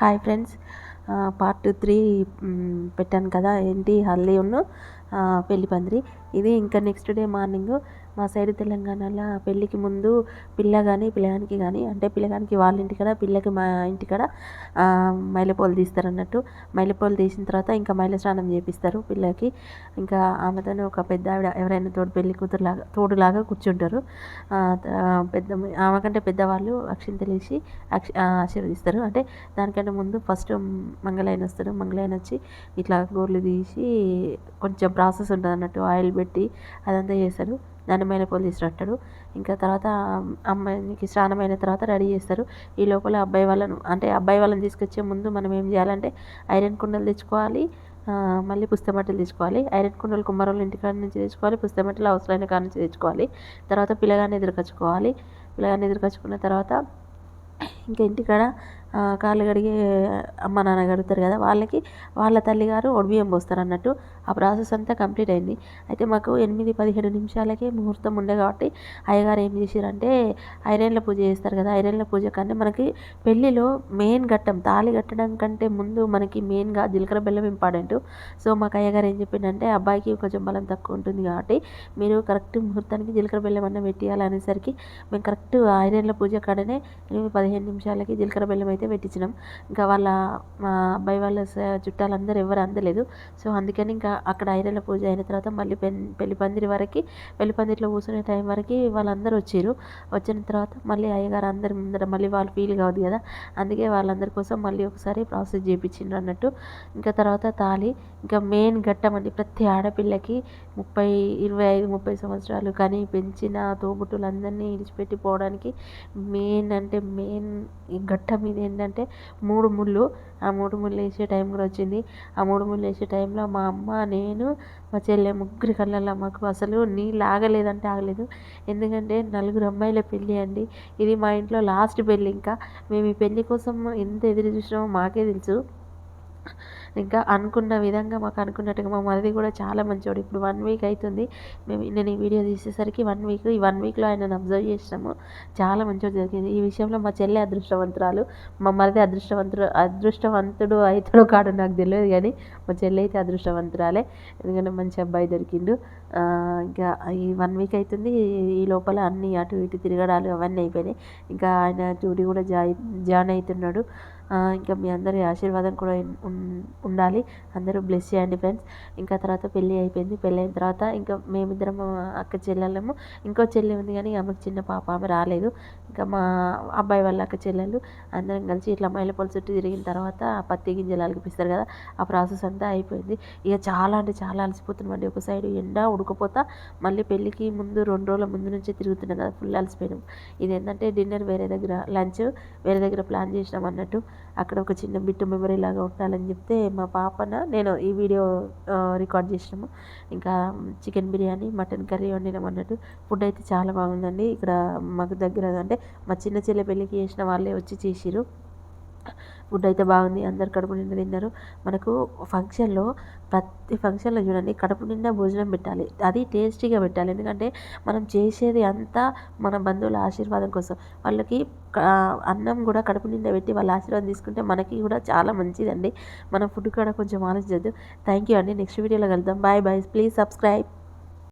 Hi friends part three పెట్టాను కదా ఏంటి హల్దీ ఉన్ను పెళ్ళి పందిరి. ఇది ఇంకా నెక్స్ట్ డే మార్నింగ్ మా సైడ్ తెలంగాణలో పెళ్ళికి ముందు పిల్ల కానీ పిల్లగానికి కానీ అంటే పిల్లగానికి వాళ్ళ ఇంటికాడ పిల్లకి మా ఇంటికాడ మైలపోలు తీస్తారు అన్నట్టు మైలపోలు తీసిన తర్వాత ఇంకా మైల స్నానం చేపిస్తారు పిల్లకి. ఇంకా ఆమెతోనే ఒక పెద్ద ఆవిడ ఎవరైనా తోడు పెళ్ళి కూతురులాగా తోడులాగా కూర్చుంటారు. పెద్ద ఆమె కంటే పెద్దవాళ్ళు అక్షింతలు వేసి అక్ష ఆశీర్వదిస్తారు. అంటే దానికంటే ముందు ఫస్ట్ మంగళాయన వస్తారు మంగళాయన వచ్చి ఇట్లా గోర్లు తీసి కొంచెం ప్రాసెస్ ఉంటుంది అన్నట్టు ఆయిల్ పెట్టి అదంతా చేస్తారు. దాని పూలు తీసుకురట్టాడు ఇంకా తర్వాత అమ్మాయికి స్నానం అయిన తర్వాత రెడీ చేస్తారు. ఈ లోపల అబ్బాయి వాళ్ళను అంటే అబ్బాయి వాళ్ళని తీసుకొచ్చే ముందు మనం ఏం చేయాలంటే ఐరన్ కుండలు తెచ్చుకోవాలి. మళ్ళీ పుస్తమట్టలు తెచ్చుకోవాలి. ఐరన్ కుండలు కుమ్మరోళ్ళ ఇంటికాడ నుంచి తెచ్చుకోవాలి. పుస్తమట్టలు అవసరమైన కాడ నుంచి తెచ్చుకోవాలి. తర్వాత పిల్లగాన్ని ఎదురుకొచ్చుకోవాలి. పిల్లగాన్ని ఎదురుకొచ్చుకున్న తర్వాత ఇంకా ఇంటికాడ కాళ్ళు కడిగి అమ్మ నాన్న కడుగుతారు కదా వాళ్ళకి వాళ్ళ తల్లిగారు ఒడిబియ్యం పోస్తారు అన్నట్టు. ఆ ప్రాసెస్ అంతా కంప్లీట్ అయింది. అయితే మాకు ఎనిమిది పదిహేడు నిమిషాలకే ముహూర్తం ఉండే కాబట్టి అయ్యగారు ఏం చేశారంటే ఐరన్ల పూజ చేస్తారు కదా ఐరన్ల పూజ కంటే మనకి పెళ్ళిలో మెయిన్ ఘట్టం తాళి కట్టడం కంటే ముందు మనకి మెయిన్గా జీలకర్ర బెల్లం ఇంపార్టెంట్. సో మాకు అయ్యగారు ఏం చెప్పిందంటే అబ్బాయికి కొంచెం బలం తక్కువ ఉంటుంది కాబట్టి మీరు కరెక్ట్ ముహూర్తానికి జీలకర్ర బెల్లం అన్న పెట్టియాలనేసరికి మేము కరెక్ట్ ఐరన్ల పూజ కాడనే ఎనిమిది పదిహేను నిమిషాలకి జీలకర్ర బెల్లం అయితే పెట్టించినాం. ఇంకా వాళ్ళ మా అబ్బాయి వాళ్ళ చుట్టాలందరూ ఎవరు అందలేదు. సో అందుకని ఇంకా అక్కడ ఐరన్ల పూజ అయిన తర్వాత మళ్ళీ పెన్ పెళ్ళి పందిరి వరకు పెళ్ళి పందిరిలో కూర్చునే టైం వరకు వాళ్ళందరూ వచ్చారు. వచ్చిన తర్వాత మళ్ళీ అయ్యగారు అందరి ముందర మళ్ళీ వాళ్ళు ఫీల్ కావద్దు కదా. అందుకే వాళ్ళందరి కోసం మళ్ళీ ఒకసారి ప్రాసెస్ చేయించిండ్రు అన్నట్టు. ఇంకా తర్వాత తాళి ఇంకా మెయిన్ ఘట్టం అండి ప్రతి ఆడపిల్లకి ముప్పై ఇరవై ఐదు ముప్పై సంవత్సరాలు కానీ పెంచిన తోబుట్టులందరినీ విడిచిపెట్టి పోవడానికి మెయిన్ అంటే మెయిన్ ఘట్టం ఇది ఏంటంటే మూడు ముళ్ళు. ఆ మూడు ముళ్ళు వేసే టైం కూడా వచ్చింది. ఆ మూడు ముళ్ళు వేసే టైంలో మా అమ్మ నేను మా చెల్లె ముగ్గురి కళ్ళల్లో మాకు అసలు నీళ్ళు ఆగలేదంటే ఆగలేదు. ఎందుకంటే నలుగురు అమ్మాయిల పెళ్ళి అండి. ఇది మా ఇంట్లో లాస్ట్ పెళ్ళి ఇంకా. మేము ఈ పెళ్ళి కోసం ఎంత ఎదురు చూసినామో మాకే తెలుసు. ఇంకా అనుకున్న విధంగా మాకు అనుకున్నట్టుగా మా మరిది కూడా చాలా మంచివాడు. ఇప్పుడు వన్ వీక్ అవుతుంది మేము నేను ఈ వీడియో తీసేసరికి వన్ వీక్ ఈ వన్ వీక్లో ఆయనను అబ్జర్వ్ చేసినాము. చాలా మంచిగా జరిగింది. ఈ విషయంలో మా చెల్లె అదృష్టవంతురాలు. మా మరిది అదృష్టవంతుడు అదృష్టవంతుడు అవుతాడో కాడు నాకు తెలియదు కానీ మా చెల్లి అయితే అదృష్టవంతురాలే. ఎందుకంటే మంచి అబ్బాయి దొరికిండు. ఇంకా ఈ వన్ వీక్ అవుతుంది ఈ లోపల అన్నీ అటు ఇటు తిరగడాలు అవన్నీ అయిపోయినాయి. ఇంకా ఆయన డ్యూటీ కూడా జాయి జాయిన్ అవుతున్నాడు. ఇంకా మీ అందరి ఆశీర్వాదం కూడా ఉండాలి. అందరూ బ్లెస్ చేయండి ఫ్రెండ్స్ ఇంకా తర్వాత పెళ్ళి అయిపోయింది. పెళ్ళి అయిన తర్వాత ఇంకా మేమిద్దరం అక్క చెల్లెళ్ళము. ఇంకో చెల్లి ఉంది కానీ ఆమెకు చిన్న పాప ఆమె రాలేదు. ఇంకా మా అబ్బాయి వాళ్ళ అక్క చెల్లెలు అందరం కలిసి ఇట్లా మైలపొల చుట్టూ తిరిగిన తర్వాత పత్తి గింజలు అలిగిపిస్తారు కదా ఆ ప్రాసెస్ అంతా అయిపోయింది. ఇక చాలా అంటే చాలా అలసిపోతున్నామండి. ఒక సైడ్ ఎండ ఉడకపోతా మళ్ళీ పెళ్ళికి ముందు రెండు రోజుల ముందు నుంచే తిరుగుతున్నాం కదా ఫుల్ అలసిపోయినాం. ఇది ఏంటంటే డిన్నర్ వేరే దగ్గర లంచ్ వేరే దగ్గర ప్లాన్ చేసినాం అన్నట్టు. అక్కడ ఒక చిన్న బిట్టు మెమరీ లాగా ఉండాలని చెప్తే మా పాపన నేను ఈ వీడియో రికార్డ్ చేసినాము. ఇంకా చికెన్ బిర్యానీ మటన్ కర్రీ వండినాం అన్నట్టు. ఫుడ్ అయితే చాలా బాగుందండి. ఇక్కడ మాకు దగ్గర అంటే మా చిన్న చెల్లె పెళ్ళికి చేసిన వాళ్ళే వచ్చి చేసిరు ఫుడ్ అయితే బాగుంది. అందరు కడుపు నిండా తిన్నారు. మనకు ఫంక్షన్లో ప్రతి ఫంక్షన్లో చూడండి కడుపు నిండా భోజనం పెట్టాలి. అది టేస్టీగా పెట్టాలి. ఎందుకంటే మనం చేసేది అంతా మన బంధువుల ఆశీర్వాదం కోసం. వాళ్ళకి అన్నం కూడా కడుపు నిండా పెట్టి వాళ్ళ ఆశీర్వాదం తీసుకుంటే మనకి కూడా చాలా మంచిదండి. మన ఫుడ్ కూడా కొంచెం ఆలోచించద్దు. థ్యాంక్ యూ అండి. నెక్స్ట్ వీడియోలో కలుద్దాం. Bye bye. Please subscribe.